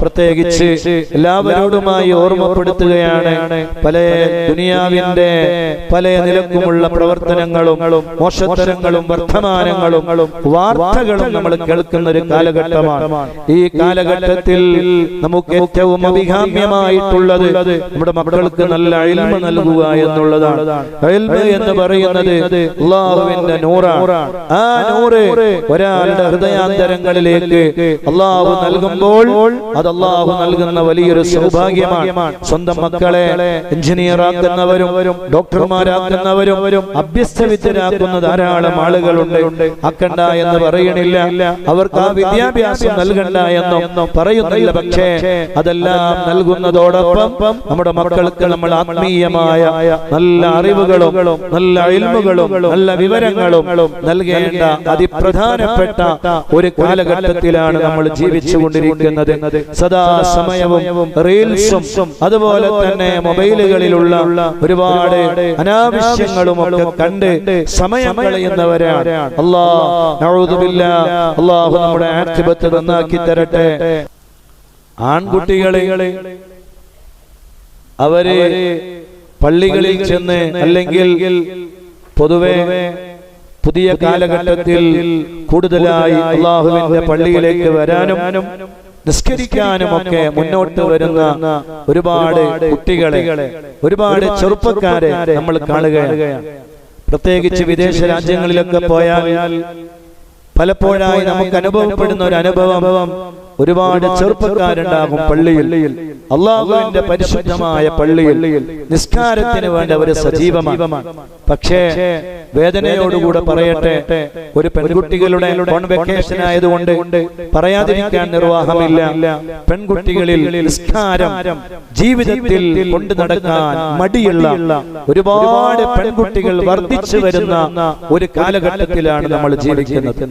പ്രത്യേകിച്ച് എല്ലാവരോടുമായി ഓർമ്മപ്പെടുത്തുകയാണ് പല ദുനിയാവിന്റെ പല നിലക്കുമുള്ള പ്രവർത്തനങ്ങളും മോശത്തരങ്ങളും വർത്തമാനങ്ങളും വാർത്തകളും നമ്മൾ കേൾക്കുന്ന ഒരു കാലഘട്ടമാണ്. ഈ കാലഘട്ടത്തിൽ നമുക്ക് ഏറ്റവും അഭികാമ്യമായിട്ടുള്ളത് നമ്മുടെ മക്കൾക്ക് നല്ല അഴിമ നൽകുക എന്നുള്ളതാണ്. എന്ന് പറയുന്നത് അള്ളാഹുവിന്റെ നൂറാണ്. ആ നൂറ് ഒരാളുടെ ഹൃദയാന്തരങ്ങളിലേക്ക് അള്ളാഹു നൽകുമ്പോൾ അത് അള്ളാഹു നൽകുന്ന വലിയൊരു സൗഭാഗ്യമാണ്. സ്വന്തം മക്കളെ എഞ്ചിനീയർ ആക്കുന്നവരും ഡോക്ടർമാരാക്കുന്നവരും അഭ്യസ്തവിദ്യരാക്കുന്ന ധാരാളം ആളുകളുണ്ട്. അക്കണ്ട എന്ന് പറയണില്ല അവർക്ക് ആ വിദ്യാഭ്യാസം നൽകണ്ട എന്നും പറയുന്നില്ല. പക്ഷേ അതെല്ലാം നൽകുന്നതോടൊപ്പം നമ്മുടെ മക്കൾക്ക് നമ്മൾ ആത്മീയമായ നല്ല അറിവുകളും നല്ല അയൽമുകളും നല്ല വിവരങ്ങളും നൽകേണ്ട അതിപ്രധാനപ്പെട്ട ഒരു കാലഘട്ടത്തിലാണ് നമ്മൾ ജീവിച്ചുകൊണ്ടിരിക്കുന്നത്. സദാ സമയവും റീൽസും അതുപോലെ തന്നെ മൊബൈലുകളിലുള്ള ഒരുപാട് അനാവശ്യങ്ങളും ഒക്കെ കണ്ട് സമയം കളയുന്നവരാണ്. അള്ളാഹു നമ്മുടെ ആക്ഷിപത്ത് നന്നാക്കി തരട്ടെ. ആൺകുട്ടികളെ അവർ പള്ളികളിൽ ചെന്ന് അല്ലെങ്കിൽ പൊതുവെ പുതിയ കാലഘട്ടത്തിൽ കൂടുതലായി അള്ളാഹുവിന്റെ പള്ളിയിലേക്ക് വരാനും നിസ്കരിക്കാനും ഒക്കെ മുന്നോട്ട് വരുന്ന ഒരുപാട് കുട്ടികളെ ഒരുപാട് ചെറുപ്പക്കാരെ നമ്മൾ കാണുകയാണ്. പ്രത്യേകിച്ച് വിദേശ രാജ്യങ്ങളിലൊക്കെ പോയാൽ പലപ്പോഴായി നമുക്ക് അനുഭവപ്പെടുന്ന ഒരു അനുഭവം ഒരുപാട് ചെറുപ്പക്കാരുണ്ടാകും പള്ളിയിൽ. അള്ളാഹുവിന്റെ പരിശുദ്ധമായ പള്ളിയിൽ നിസ്കാരത്തിന് വേണ്ടി ഒരു സജീവമാണ്. പക്ഷേ വേദനയോടുകൂടെ പറയട്ടെ ഒരു പെൺകുട്ടികളുടെ വെക്കേഷൻ ആയതുകൊണ്ട് പറയാതിരിക്കാൻ നിർവാഹമില്ല. പെൺകുട്ടികളിൽ നിസ്കാരം ജീവിതത്തിൽ കൊണ്ടു നടക്കാൻ മടിയുള്ള ഒരുപാട് പെൺകുട്ടികൾ വർദ്ധിച്ചു വരുന്ന ഒരു കാലഘട്ടത്തിലാണ് നമ്മൾ ജീവിക്കുന്നത്.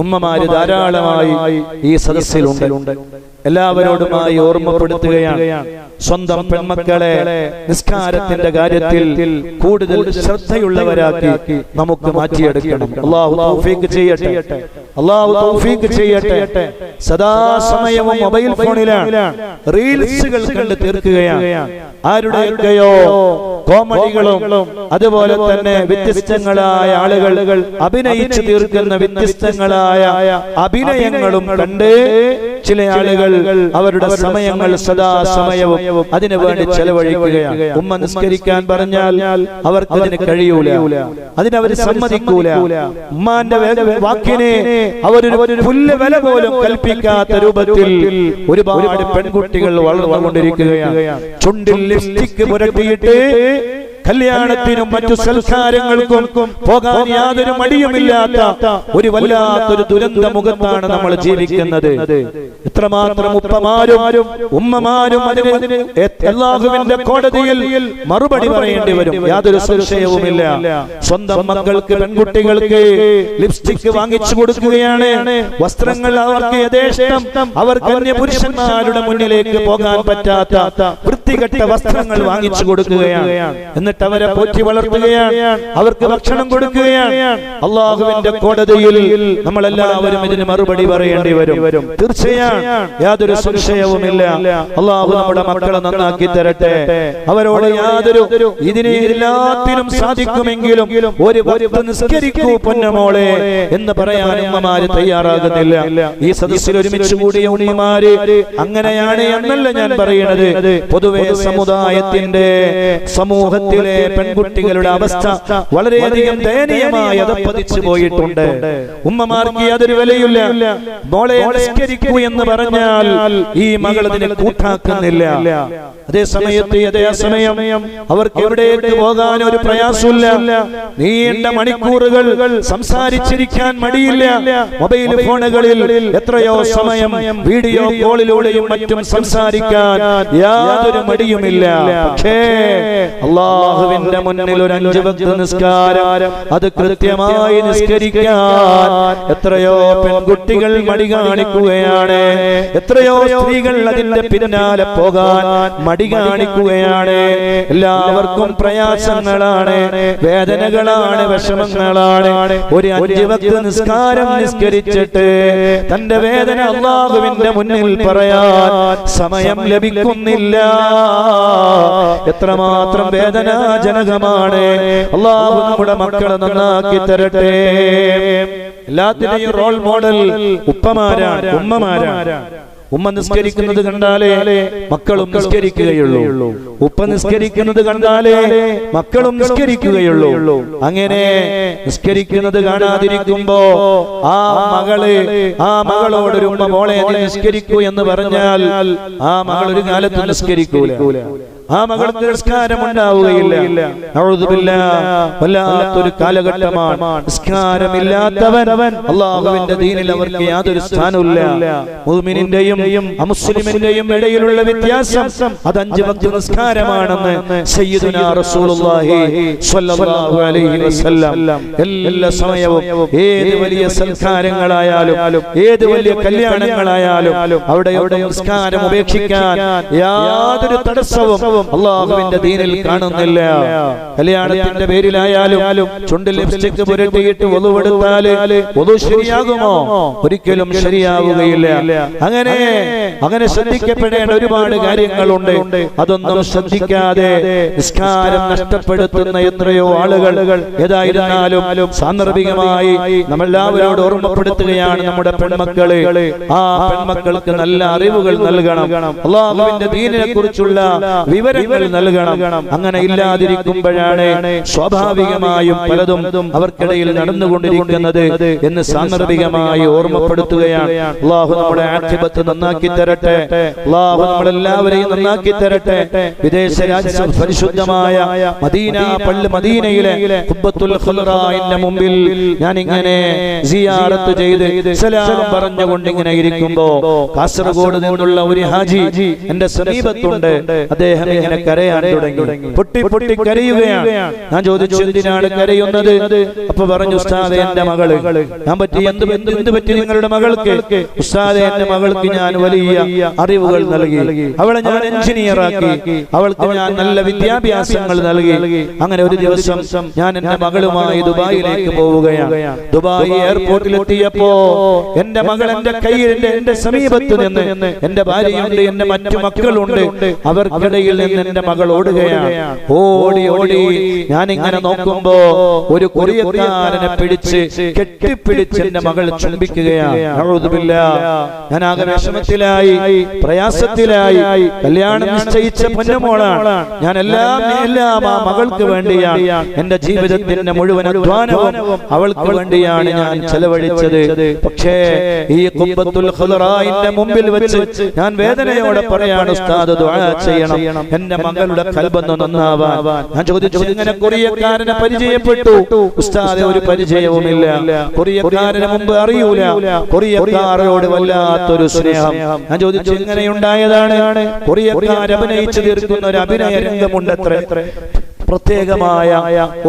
ഉമ്മമാര് ധാരാളമായി ഈ സദസ്സിലുണ്ട്. എല്ലാവരോടുമായി ഓർമ്മപ്പെടുത്തുകയാണ്. സ്വന്തം പെൺമക്കളെ നിസ്കാരത്തിന്റെ കാര്യത്തിൽ കൂടുതൽ ശ്രദ്ധയുള്ളവരാക്കി നമുക്ക് മാറ്റിയെടുക്കണം. അള്ളാഹു തൗഫീഖ് ചെയ്യട്ടെ. അള്ളാഹു തൗഫീഖ് ചെയ്യട്ടെ. സദാസമയവും മൊബൈൽ ഫോണിലാണ്. റീൽസുകൾ കണ്ട് തീർക്കുകയാണ്. ആരുടെയൊക്കെയോ കോമഡികളും അതുപോലെ തന്നെ വ്യത്യസ്തങ്ങളായ ആളുകൾ അഭിനയിച്ചു തീർക്കുന്ന വ്യത്യസ്തങ്ങളായ അഭിനയങ്ങളും കണ്ട് ചില ആളുകൾ അവരുടെ സമയങ്ങൾ സദാ സമയവും അതിനു വേണ്ടി ചെലവഴിക്കുകയാണ്. ഉമ്മ നിസ്കരിക്കാൻ പറഞ്ഞാൽ അവർക്ക് അതിന് കഴിയൂല. അതിനവർ സമ്മതിക്കൂല. ഉമ്മാന്റെ വാക്കിനെ അവരൊരു പുല്ല് വില പോലും കൽപ്പിക്കാത്ത രൂപത്തിൽ ഒരുപാട് പെൺകുട്ടികൾ വളർന്നുകൊണ്ടിരിക്കുകയാണ്. ചുണ്ടിൽ ലിപ്സ്റ്റിക് പുരട്ടിയിട്ട് കല്യാണത്തിനും മറ്റു സൽക്കാരങ്ങൾക്കും പോകാൻ യാതൊരു മടിയുമില്ലാത്ത ഒരു വല്ലാത്തൊരു ദുരന്ത മുഖത്താണ് നമ്മൾ ജീവിക്കുന്നത്. എത്രമാത്രം ഉപ്പമാരും ഉമ്മമാരും അതിന് അല്ലാഹുവിന്റെ കോടതിയിൽ മറുപടി പറയേണ്ടി വരും. യാതൊരു സംശയവുമില്ല. സ്വന്തം മക്കൾക്ക് പെൺകുട്ടികൾക്ക് ലിപ്സ്റ്റിക് വാങ്ങിച്ചു കൊടുക്കുകയാണ്. വസ്ത്രങ്ങൾ അവർക്ക് യഥേഷ്ടം. അവർക്ക് അന്യ പുരുഷന്മാരുടെ മുന്നിലേക്ക് പോകാൻ പറ്റാത്ത വൃത്തികെട്ട വസ്ത്രങ്ങൾ വാങ്ങിച്ചു കൊടുക്കുകയാണ്. എന്നിട്ട് അവരെ പോറ്റി വളർത്തുകയാണ്. അവർക്ക് ഭക്ഷണം കൊടുക്കുകയാണ്. അള്ളാഹുവിന്റെ കോടതിയിൽ നമ്മളെല്ലാവരും ഇതിന് മറുപടി പറയേണ്ടി വരും. തീർച്ചയാണ് യാതൊരു സംശയവുമില്ല. അള്ളാഹു നമ്മുടെ മക്കളെ നന്നാക്കി തരട്ടെ. അവരോട് യാതൊരു ഇതിനെ എല്ലാത്തിനും സാധിക്കുമെങ്കിലും ഒരു നിസ്കരിക്കൂ പൊന്നമോളെ എന്ന് പറയാൻ ഉമ്മമാര് തയ്യാറാകുന്നില്ല. ഈ സദസ്സിൽ ഒരുമിച്ച് കൂടിയ ഉണ്ണിമാര് അങ്ങനെയാണ് എന്നല്ല ഞാൻ പറയുന്നത് പൊതുവെ സമുദായത്തിന്റെ സമൂഹത്തിലെ പെൺകുട്ടികളുടെ അവസ്ഥ വളരെയധികം ദയനീയമായി അതപ്പതിച്ചു പോയിട്ടുണ്ട് ഉമ്മമാർക്ക് യാതൊരു വിലയില്ല മോളെ നിസ്കരിക്കൂ എന്ന് പറഞ്ഞാൽ ഈ മകൾ അതിനെ കൂട്ടാക്കുന്നില്ല. അതേ സമയത്ത് അതേ സമയം അവർക്ക് എവിടേക്ക് പോകാൻ ഒരു പ്രയാസമില്ല. നീണ്ട മണിക്കൂറുകൾ സംസാരിച്ചിരിക്കാൻ മടിയില്ല. മൊബൈൽ ഫോണുകളിൽ എത്രയോ സമയം വീഡിയോ കോളിലൂടെയും മറ്റും സംസാരിക്കാൻ യാതൊരു മടിയുമില്ല. പക്ഷേ അള്ളാഹുവിന്റെ മുന്നിൽ ഒരു അഞ്ചു ഭക്ത നിസ്കാരം അത് കൃത്യമായി നിസ്കരിക്കാൻ എത്രയോ പെൺകുട്ടികൾ മടി കാണിക്കുകയാണ്. എത്രയോ സ്ത്രീകൾ അതിന്റെ പിന്നാലെ പോകാൻ മടി കാണിക്കുകയാണ്. എല്ലാവർക്കും പ്രയാസങ്ങളാണ്. വേദനകളാണ് വിഷമങ്ങളാണ്. ഒരു അഞ്ചു നിസ്കാരം നിസ്കരിച്ചിട്ട് തന്റെ വേദന അള്ളാഹുവിന്റെ മുന്നിൽ പറയാൻ സമയം ലഭിക്കുന്നില്ല. എത്രമാത്രം വേദനാജനകമാണ്. അള്ളാഹു നമ്മുടെ മക്കളെ നന്നാക്കി തരട്ടെ. എല്ലാത്തിന്റെയും റോൾ മോഡൽ ഉപ്പമാരാണ് ഉമ്മമാരാണ്. ഉമ്മ നിസ്കരിക്കുന്നത് കണ്ടാലേ മക്കളും നിസ്കരിക്കുകയുള്ളൂ. ഉപ്പ നിസ്കരിക്കുന്നത് കണ്ടാലേ മക്കളും നിസ്കരിക്കുകയുള്ളൂ. അങ്ങനെ നിസ്കരിക്കുന്നത് കാണാതിരിക്കുമ്പോ ആ മകൾ ആ മകളോടൊരു ഉമ്മ മോളെ നിസ്കരിക്കൂ എന്ന് പറഞ്ഞാൽ ആ മകൾ ഒരു കാലത്ത് നിസ്കരിക്കൂല. ആ മകൾക്ക് നിസ്കാരം ഉണ്ടാവുകയില്ല. വല്ലാത്തൊരു കാലഘട്ടമാണ്. നിസ്കാരമില്ലാത്തവൻ അള്ളാഹുവിന്റെ ദീനിൽ അവർക്ക് യാതൊരു സ്ഥാനമില്ല മുഅ്മിനിന്റെയും അമുസ്ലിമിന്റെയും ഇടയിലുള്ള വ്യത്യാസം അത് അഞ്ച് വക്ത നിസ്കാരമാണെന്ന് സയ്യിദുനാ റസൂലുള്ളാഹി സ്വല്ലല്ലാഹു അലൈഹി വസല്ലം. എല്ലാ സമയവും ഏത് വലിയ സംസ്കാരങ്ങളായാലും ഏത് വലിയ കല്യാണങ്ങളായാലും അവിടെ അവിടെ നിസ്കാരം ഉപേക്ഷിക്കാൻ യാതൊരു തടസ്സവും അള്ളാഹുവിന്റെ ദീനിൽ കാണുന്നില്ല. കല്യാണത്തിന്റെ പേരിലായാലും ചുണ്ടിൽ ലിപ്സ്റ്റിക് പുരട്ടിയിട്ട് ഒതുവെടുത്താൽ ഒതു ശരിയാകുമോ? ഒരിക്കലും ശരിയാവുകയില്ല. അങ്ങനെ അങ്ങനെ ശ്രദ്ധിക്കപ്പെടേണ്ട ഒരുപാട് കാര്യങ്ങളുണ്ട്. അതൊന്നും ശ്രദ്ധിക്കാതെ നിസ്കാരം നഷ്ടപ്പെടുത്തുന്ന എത്രയോ ആളുകൾ ഏതായിരുന്നാലും സാന്ദർഭികമായി നമ്മളെല്ലാവരോട് ഓർമ്മപ്പെടുത്തുകയാണ് നമ്മുടെ പെൺമക്കൾ. ആ പെൺമക്കൾക്ക് നല്ല അറിവുകൾ നൽകണം. അള്ളാഹുവിന്റെ ദീനിനെ കുറിച്ചുള്ള വിവരങ്ങൾ നൽകണം. അങ്ങനെ ഇല്ലാതിരിക്കുമ്പോഴാണ് സ്വാഭാവികമായും പലതും അവർക്കിടയിൽ നടന്നുകൊണ്ടിരിക്കുന്നത് എന്ന് സാന്ദർഭികമായി ഓർമ്മപ്പെടുത്തുകയാണ്. അള്ളാഹു നമ്മുടെ ആക്ഷേപത്തെ നന്നാക്കി തരട്ടെ. അള്ളാഹു നമ്മളെല്ലാവരെയും നന്നാക്കി തരട്ടെ. വിദേശ രാജ്യം പരിശുദ്ധമായ മദീന പള്ളി മദീനയിലെ ഖുബ്ബത്തുൽ ഖുൽറായിന്റെ മുമ്പിൽ ഞാൻ ഇങ്ങനെ സിയാറത്ത് ചെയ്ത് സലാം പറഞ്ഞുകൊണ്ട് ഇങ്ങനെ ഇരിക്കുമ്പോ കാസർഗോഡ് നിന്നുള്ള ഒരു ഹാജി എന്റെ സമീപത്തുണ്ട്. അദ്ദേഹം ഇങ്ങനെ കരയാൻ തുടങ്ങി. പൊട്ടി പൊട്ടി കരയുകയാണ്. ഞാൻ ചോദിച്ചു എന്തിനാണ് കരയുന്നത്? അപ്പൊ പറഞ്ഞു ഉസ്താദെ എന്റെ മകൾ. ഞാൻ പറ്റി എന്ത് എന്ത് പറ്റി നിങ്ങളുടെ മകൾക്ക്? ഉസ്താദെ എന്റെ മകൾക്ക് ഞാൻ വലിയ അറിവുകൾ നൽകി. അവളെ ഞാൻ എഞ്ചിനീയറാക്കി. അവൾക്ക് ഞാൻ നല്ല വിദ്യാഭ്യാസങ്ങൾ നൽകി. അങ്ങനെ ഒരു ദിവസം ഞാൻ എന്റെ മകളുമായി ദുബായിലേക്ക് പോവുകയാണ്. ദുബായ് എയർപോർട്ടിൽ എത്തിയപ്പോ എന്റെ മകൾ എന്റെ കയ്യിൽ എന്റെ സമീപത്ത് നിന്ന് എന്റെ ഭാര്യയുണ്ട് എന്റെ മറ്റു മക്കളുണ്ട്. അവർക്കിടയിൽ നിന്ന് എന്റെ മകൾ ഓടുകയാണ്. ഓടി ഓടി ഞാൻ ഇങ്ങനെ നോക്കുമ്പോ ഒരു കൊറിയക്കാരനെ പിടിച്ച് കെട്ടിപ്പിടിച്ച് എന്റെ മകൾ ചുംബിക്കുകയാണ്. ഞാൻ ആകെ വിഷമത്തിലായി. പ്രയാസത്തിലായി കല്യാണം നിശ്ചയിച്ച പൊന്നുമോളാണ്. ഞാൻ എല്ലാം എല്ലാം ആ മകൾക്ക് വേണ്ടിയാണ്. എന്റെ ജീവിതത്തിന്റെ മുഴുവൻ അധ്വാനവും അവൾക്ക് വേണ്ടിയാണ് ഞാൻ ചെലവഴിച്ചത്. പക്ഷേ ഈ കുമ്പത്തുൽ ഖുദറായിന്റെ മുമ്പിൽ വെച്ച് ഞാൻ വേദനയോടെ പറയാണ് ഉസ്താദ് ദുആ ചെയ്യണം. എന്റെ മകളുടെ കൽബൊന്ന് നന്നാവാൻ. ഞാൻ ചോദിച്ചു ഇങ്ങനെ കൊറിയക്കാരനെ പരിചയപ്പെട്ടു? ഉസ്താദ് ഒരു പരിചയവുമില്ല. കൊറിയക്കാരനെ മുമ്പ് അറിയൂല. കൊറിയക്കാരോട് വല്ലാത്തൊരു സ്നേഹം. ഞാൻ ചോദിച്ചു ഇങ്ങനെയുണ്ടായതാണ് കൊറിയക്കാർ അഭിനയിച്ചു തീർക്കുന്ന ഒരു അഭിനയ രംഗമുണ്ടത്രേ? പ്രത്യേകമായ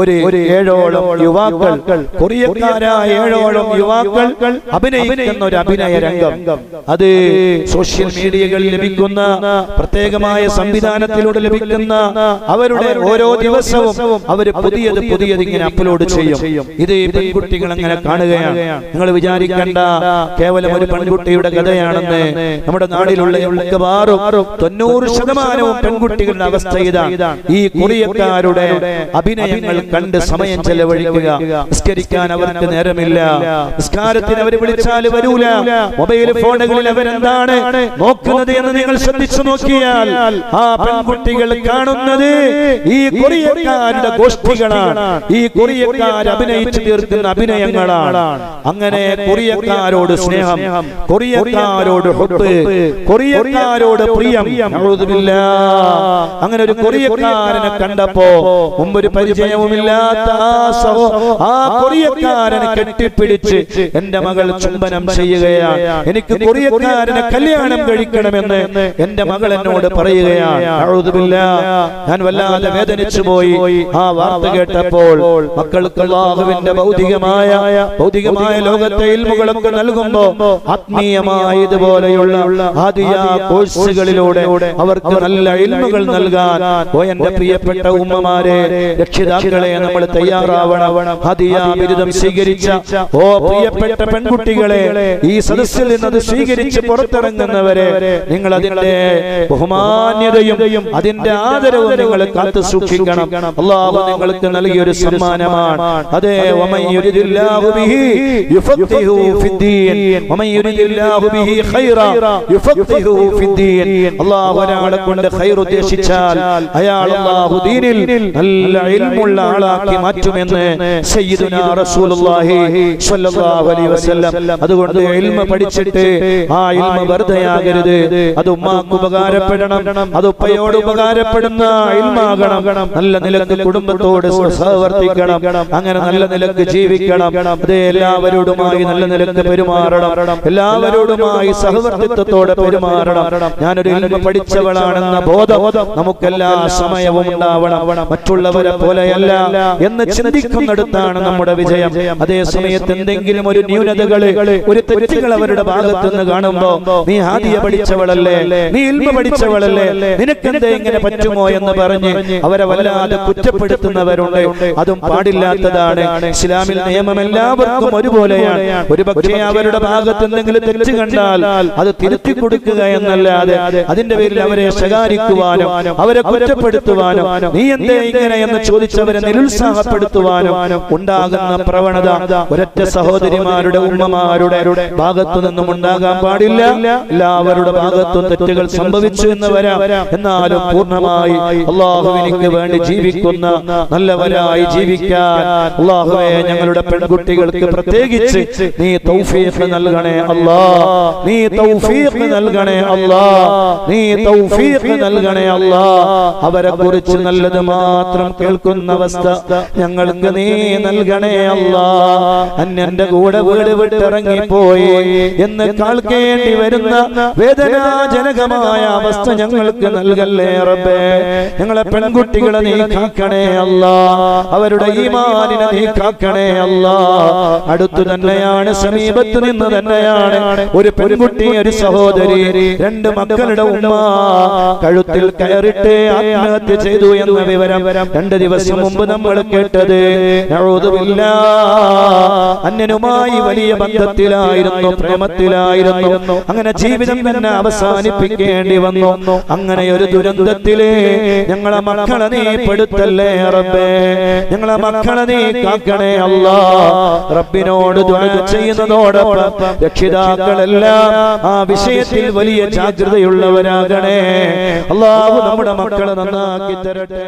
ഒരു ഏഴോളം യുവാക്കൾ കൊറിയക്കാരായ ഏഴോളം യുവാക്കൾ അഭിനയിക്കുന്ന ഒരു അഭിനയ രംഗം. അത് സോഷ്യൽ മീഡിയകളിൽ ലഭിക്കുന്ന പ്രത്യേകമായ സംവിധാനത്തിലൂടെ ലഭിക്കുന്ന അവരുടെ ഓരോ ദിവസവും അവർ പുതിയത് പുതിയത് ഇങ്ങനെ അപ്ലോഡ് ചെയ്യും. ഇത് പെൺകുട്ടികൾ അങ്ങനെ കാണുകയാണ്. നിങ്ങൾ വിചാരിക്കേണ്ട കേവലം ഒരു പെൺകുട്ടിയുടെ കഥയാണെന്ന് നമ്മുടെ നാടിലുള്ള മിക്കവാറും തൊണ്ണൂറ് ശതമാനവും പെൺകുട്ടികളുടെ അവസ്ഥ ഇതാണ്. ഈ കൊറിയക്കാരുടെ അഭിനയങ്ങൾ കണ്ട് സമയം ചെലവഴിക്കുക. നിസ്കരിക്കാൻ അവർക്ക് നേരമില്ല. നിസ്കാരത്തിന് അവർ വിളിച്ചാൽ വരൂല. മൊബൈൽ ഫോണുകളിൽ അവരെന്താണ് നോക്കുന്നത് എന്ന് നിങ്ങൾ ശ്രദ്ധിച്ചു നോക്കിയാൽ ആ പെൺകുട്ടികൾ കാണുന്നത് ഈ കൊറിയക്കാരുടെ ഗോഷ്ഠികളാണ് ഈ കൊറിയക്കാർ അഭിനയിച്ചു തീർക്കുന്ന അഭിനയങ്ങളാണ്. അങ്ങനെ കൊറിയക്കാരോട് സ്നേഹം. കൊറിയക്കാരോട് കൊറിയക്കാരോട് പ്രിയം. അങ്ങനെ ഒരു കൊറിയക്കാരനെ കണ്ടപ്പോ മുമ്പൊരു പരിചയവുമില്ലാത്ത ആ കൊറിയക്കാരനെ കെട്ടിപ്പിടിച്ച് എന്റെ മകൾ ചുംബനം ചെയ്യുകയാണ്. എനിക്ക് കൊറിയക്കാരനെ കല്യാണം കഴിക്കണമെന്ന് എന്റെ മകൾ എന്നോട് പറയുകയാണ്. ഞാൻ വല്ലാതെ വേദനിച്ചു പോയി ആ വാർത്ത കേട്ടപ്പോൾ മക്കൾക്ക് അള്ളാഹുവിന്റെ ഭൗതികമായ ഭൗതികമായ ലോകത്തെ ഇൽമുകളൊക്കെ നൽകുമ്പോ ആത്മീയമായ ഇതുപോലെയുള്ള ആദ്യ കോഴ്സുകളിലൂടെ അവർക്ക് നല്ല ഇൽമുകൾ നൽകാൻ ഓ എന്റെ പ്രിയപ്പെട്ട ഉമ്മമാരെ രക്ഷിതാക്കളെ നമ്മൾ തയ്യാറാവണം. ഹദിയ ബിരുദം സ്വീകരിച്ച ഓ പ്രിയപ്പെട്ട പെൺകുട്ടികളെ ഈ സദസ്സിൽ നിന്നത് സ്വീകരിച്ച് പുറത്തിറങ്ങുന്നവരെ നിങ്ങൾ അതിന്റെ ബഹുമാന്യതയും അതിന്റെ ആദരവും നിങ്ങൾ കാത്തു സൂക്ഷിക്കണം. അള്ളാഹു നിങ്ങൾക്ക് നൽകിയൊരു സമ്മാനമാണ്. അതെ അള്ളാഹു ഒരാളെ കൊണ്ട് ഖൈർ ഉദ്ദേശിച്ചാൽ അയാൾ അള്ളാഹു ദീനിൽ നല്ല ഇൽമുള്ള ആളാക്കി മാറ്റുമെന്ന് അതുകൊണ്ട് ഇൽമ പഠിച്ചിട്ട് ആ ഇൽമ വെറുതെയാകരുത്. അത് ഉമ്മാക്ക് ഉപകാരപ്പെടണം. അത് ഉപ്പയോട് ഉപകാരപ്പെടുന്ന ഇൽമാകണം. നല്ല നിലയ്ക്ക് കുടുംബത്തോട് സഹവർത്തിക്കണം. അങ്ങനെ നല്ല നിലയ്ക്ക് ജീവിക്കണം. അത് എല്ലാവരോടുമായി നല്ല നിലയ്ക്ക് പെരുമാറണം. എല്ലാവരോടുമായി സഹവർത്തിത്വത്തോടെ പെരുമാറണം. ഞാനൊരു ഇൽമ പഠിച്ചവളാണെന്ന ബോധം നമുക്കെല്ലാ സമയവും ഉണ്ടാവണം. മറ്റുള്ളവരെ പോലെയല്ല എന്ന് ചിന്തിക്കുന്നിടത്താണ് നമ്മുടെ വിജയം. അതേ സമയത്ത് എന്തെങ്കിലും ഒരു ന്യൂനതകൾ ഒരു തെറ്റുകൾ അവരുടെ ഭാഗത്ത് നിന്ന് കാണുമ്പോ നീ ആദ്യ പഠിച്ചവളല്ലേ? നീ ഇൽമ പഠിച്ചവളല്ലേ? നിനക്കെന്തേ ഇങ്ങനെ പറ്റുമോ എന്ന് പറഞ്ഞ് അവരെ വല്ലാതെ കുറ്റപ്പെടുത്തുന്നവരുണ്ട്. അതും പാടില്ലാത്തതാണ്. ഇസ്ലാമിൽ നിയമം എല്ലാവർക്കും ഒരുപോലെയാണ്. ഒരു പക്ഷേ അവരുടെ ഭാഗത്ത് എന്തെങ്കിലും തെറ്റ് കണ്ടാൽ അത് തിരുത്തി കൊടുക്കുക എന്നല്ലാതെ അതിന്റെ പേരിൽ അവരെ ശകാരിക്കുവാനും അവരെ കുറ്റപ്പെടുത്തുവാനും നീ എന്തേ ഇങ്ങനെ എന്ന് ചോദിച്ചവരെ നിരുത്സാഹപ്പെടുത്തുവാനും ഉണ്ടാകുന്ന പ്രവണത ഒരൊറ്റ സഹോദരിമാരുടെ ഉമ്മമാരുടെ ഭാഗത്തു നിന്നും ഉണ്ടാകാൻ പാടില്ല. എല്ലാവരുടെ ഭാഗത്തും തെറ്റുകൾ സംഭവിച്ചു എന്ന് വരാം. എന്നാലും പൂർണമായി അള്ളാഹുവിനിക്ക് വേണ്ടി ജീവിക്കുന്ന നല്ലവരായി ജീവിക്കാൻ അള്ളാഹുവെ ഞങ്ങളുടെ പെൺകുട്ടികൾക്ക് പ്രത്യേകിച്ച് നീ തൗഫീഖ് നൽകണേ അല്ലാ നീ തൗഫീഖ് നൽകണേ അല്ലാ നീ തൗഫീഖ് നൽകണേ അല്ലാ അവരെ കുറിച്ച് നല്ലത് മാത്രം കേൾക്കുന്ന അവസ്ഥ ഞങ്ങൾക്ക് നീ നൽകണേ അല്ല. അന്യന്റെ കൂടെ വീട് വിട്ടിറങ്ങിപ്പോയി എന്ന് കേൾക്കേണ്ടി വരുന്ന വേദനാജനകമായ അവസ്ഥ ഞങ്ങൾക്ക് നൽകല്ലേ റബ്ബേ. ഞങ്ങളെ പെൺകുട്ടികളെ നീ കാക്കണേ അല്ല. അവരുടെ ഈമാനിനെ നീ കാക്കണേ അല്ല. അടുത്തു തന്നെയാണ് സമീപത്ത് നിന്ന് തന്നെയാണ് ഒരു പെൺകുട്ടി ഒരു സഹോദരി രണ്ട് മക്കളുടെ ഉമ്മ. കഴുത്തിൽ കയറിട്ട് ആത്മഹത്യ ചെയ്തു എന്ന വിവരം രണ്ട് ദിവസം മുമ്പ് നമ്മൾ കേട്ടത്. അന്യനുമായി വലിയ ബന്ധത്തിലായിരുന്നു പ്രേമത്തിലായിരുന്നു. അങ്ങനെ ജീവിതം തന്നെ അവസാനിപ്പിക്കേണ്ടി വന്നു. അങ്ങനെ ഒരു ദുരന്തത്തിൽ ഞങ്ങളെ മക്കളെ നീ പെടുത്തല്ലേ റബ്ബേ? ഞങ്ങളെ മക്കളെ നീ കാക്കണേ അല്ല. റബ്ബിനോട് ചെയ്യുന്നതോടൊപ്പം രക്ഷിതാക്കളെല്ലാം ആ വിഷയത്തിൽ വലിയ ജാഗ്രതയുള്ളവരാകണേ. അള്ളാഹു നമ്മുടെ മക്കളെ നന്നാക്കി തരട്ടെ.